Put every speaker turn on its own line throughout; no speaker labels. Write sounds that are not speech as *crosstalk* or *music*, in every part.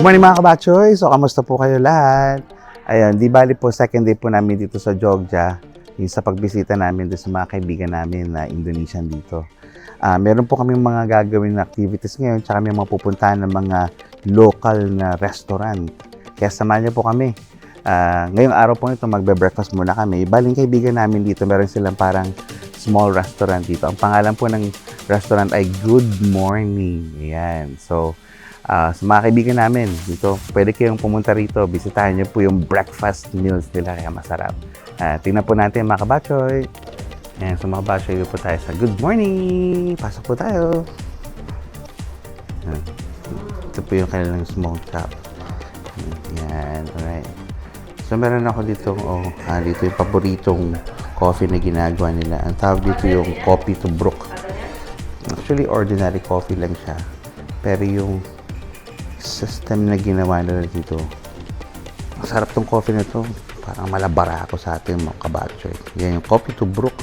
Good morning mga kabatchoy! So, kamusta po kayo lahat? Ayan, di bali po second day po namin dito sa Jogja, sa pagbisita namin doon sa mga kaibigan namin na Indonesian dito. Ah, meron po kami mga gagawin na activities ngayon, tsaka may mga pupuntahan ng mga local na restaurant. Kaya samahan niyo po kami. Ah, ngayong araw po nito, magbe-breakfast muna kami. Baling kaibigan namin dito, meron silang parang small restaurant dito. Ang pangalan po ng restaurant ay Good Morning. Ayan. So, Ah, sa mga kaibigan namin dito, pwede kayong pumunta rito, bisitahin niyo po yung breakfast meals nila, kaya masarap. Ah, tingnan po natin mga kabatchoy. Ayan, so mga kabatchoy, dito po tayo sa Good Morning! Pasok po tayo! Ayan. Ito po yung kanilang smoke shop. Ayan, alright. So meron ako dito, oh, ah, dito yung paboritong coffee na ginagawa nila. Ang tawag dito yung coffee to brook. Actually, ordinary coffee lang siya. Pero yung system na ginawa nila dito, masarap tong coffee na to. Parang malabara ako sa ating mga kabatchoy. Yan yung coffee to brook.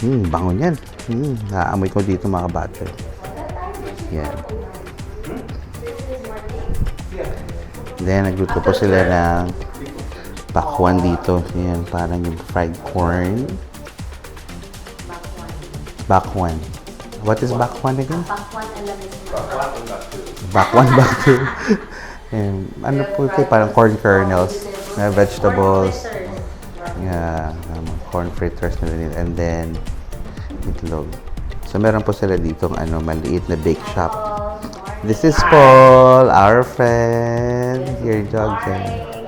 Hmm, bango yan. Hmm, naamoy ko dito mga kabatchoy. Yan. Then, nagluto po sila ng bakwan dito. Yan, parang yung fried corn. Bakwan. What is bakwan again? Bakwan, bakwan. Yan, ano po ito? Parang corn kernels. Na vegetables. Yeah, um, corn fritters na rin. And then, itlog. So, meron po sila dito ano, maliit na bake shop. This is Paul, our friend. Here, Joggen.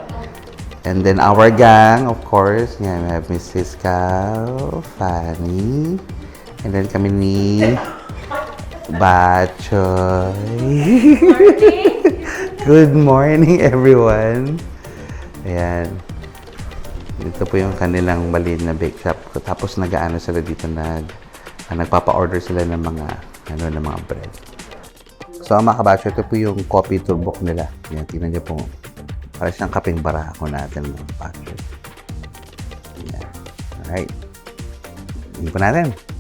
And then our gang, of course. Yan, we have Mrs. Cao, Fanny. And then kami ni Bachoy. *laughs* Good morning, everyone. Ayan. Ito po yung kanilang maliit na bake shop. Tapos nag-ano sila dito, nag, ah, nagpapa-order sila ng mga, ano, ng mga bread. So, mga kabacho, ito po yung coffee turbok nila. Yan, tingnan niyo po. Para siyang kaping barako natin mga kabacho. Yan. Alright. Hindi po natin.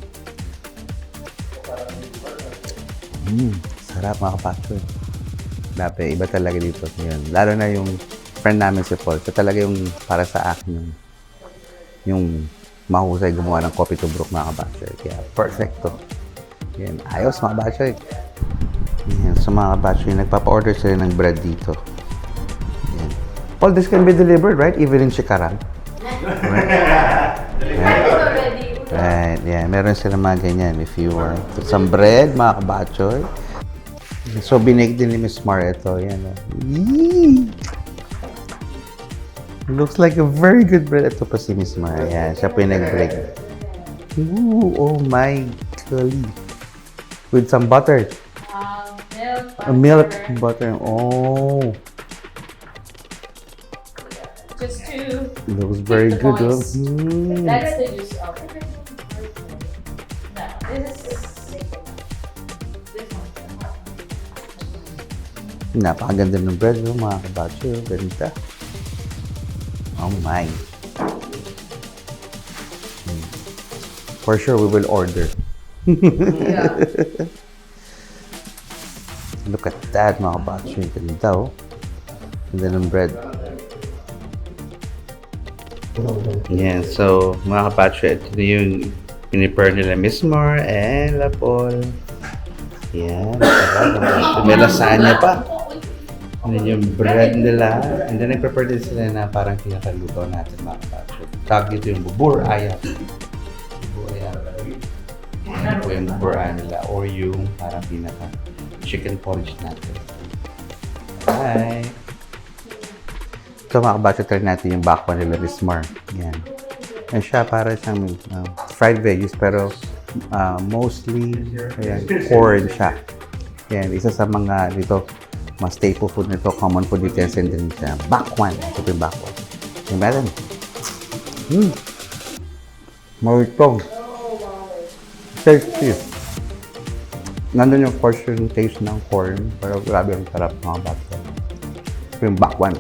Mm, sarap mga kapacho. Dapat, iba talaga dito. Yan. Lalo na yung friend namin si Paul. Ito talaga yung para sa akin yung, yung mahusay gumawa ng coffee to brook mga kabacho. Kaya perfecto. Yan. Ayos mga kabacho. Yan. So mga kabacho, nagpapa-order sila ng bread dito. Yan. Paul, this can be delivered, right? Even in Chikarang. *laughs* Right, yeah. Meron sila mga ganyan if you want. Some bread, mga kabatchoy. So, binake din ni Miss Mar ito. Yan, oh. Yee! Looks like a very good bread. Ito pa si Miss Mar. Yan, siya po yung nag-break. Ooh, oh my golly. With some butter.
Um, milk,
A milk butter. Oh,
just two.
looks very
the
good. Oh.
moist.
Mm.
That's the use of it. No, this is this one.
Napakaganda ng bread, no, mga kabatcho. Ganda. Oh my. Mm. For sure, we will order.
Yeah. *laughs*
Look at that, mga kabatcho. Ang Ganda, oh. Ganda ng bread. Yeah, so, mga kabatcho, ito na yung pinipare nila Miss Mar and La Paul. Yan. sarap. May lasagna pa. Ano yung bread nila. And then, nag-prepare din sila na parang pinakaluto natin mga kapatid. Tawag dito yung bubur ayam. Bubur ayam. Yan po yung bubur ayam nila. Or yung parang pinaka chicken porridge natin. Bye! Ito mga kabata, try natin yung bakwa nila this. Yan. Yan siya para siyang uh, fried veggies pero uh, mostly ayan, corn siya. Yan, isa sa mga dito mas staple food nito, common food dito sa Indonesia. Bakwan. Ito yung bakwan. Yung meron. Hmm. Maritong. Tasty. Nandun yung portion taste ng corn, pero grabe ang sarap mga bata. Ito yung bakwan.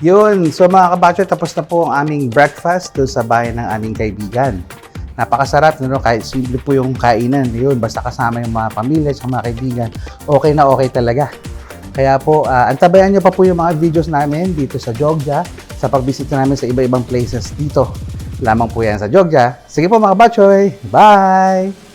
Yun, so mga kabatcho, tapos na po ang aming breakfast doon sa bahay ng aming kaibigan. Napakasarap, no? kahit simple po yung kainan. Yun, basta kasama yung mga pamilya at mga kaibigan, okay na okay talaga. Kaya po, ah, antabayan nyo pa po yung mga videos namin dito sa Jogja, sa pagbisita namin sa iba-ibang places dito. Lamang po yan sa Jogja. Sige po mga batchoy, bye!